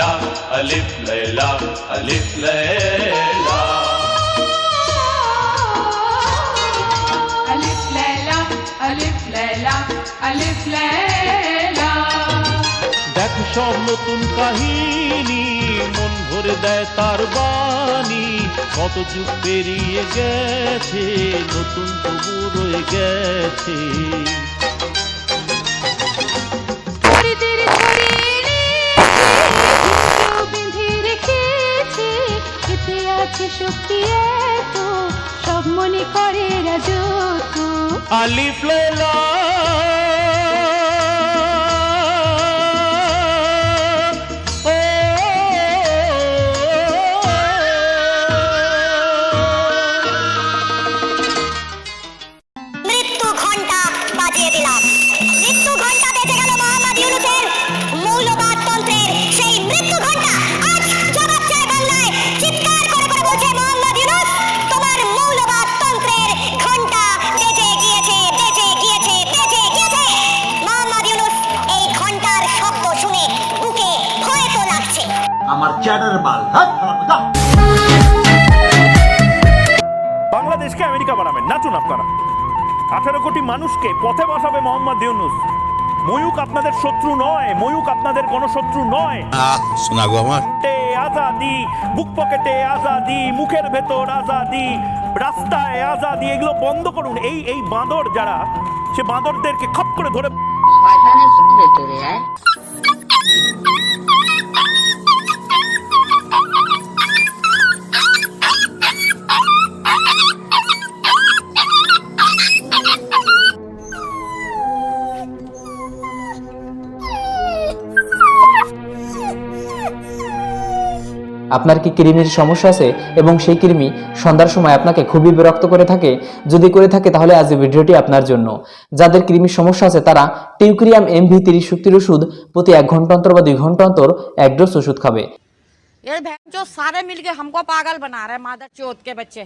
ليلى ألف ليلى ألف ليلى ألف ليلى ألف ليلى ألف ليلى দেখো সব নতুন কাহিনী মন ভরে দেয় তার বাণী কত যুগ পেরিয়ে গেছে নতুন তবু রয়ে গেছে আছে শক্তি এত সব মনে করে রাজু আলিফ লেলা আমার চ্যাটার হ্যাঁ বাংলাদেশকে আমেরিকা বানাবেন নাচুন আপনারা। আঠারো কোটি মানুষকে পথে বসাবে মোহাম্মদ ইউনুস। ময়ূক আপনাদের শত্রু নয় ময়ূক আপনাদের গণশত্রু নয়। আহ আমার। আজাদি বুক পকেটে আজাদি মুখের ভেতর আজাদি রাস্তায় আজাদি এগুলো বন্ধ করুন। এই এই বাঁদর যারা সে বাঁদরদেরকে খপ করে ধরে আপনার কি কৃমির সমস্যা আছে এবং সেই কৃমি সন্ধ্যার সময় আপনাকে খুবই বিরক্ত করে থাকে যদি করে থাকে তাহলে আজ এই ভিডিওটি আপনার জন্য যাদের কৃমির সমস্যা আছে তারা টিউক্রিয়াম এমভি তিরিশ শক্তির ওষুধ প্রতি এক ঘন্টা অন্তর বা দুই ঘন্টা অন্তর এক ডোজ ওষুধ খাবে ये बहन जो सारे मिलके हमको पागल बना रहे मादर चोत के बच्चे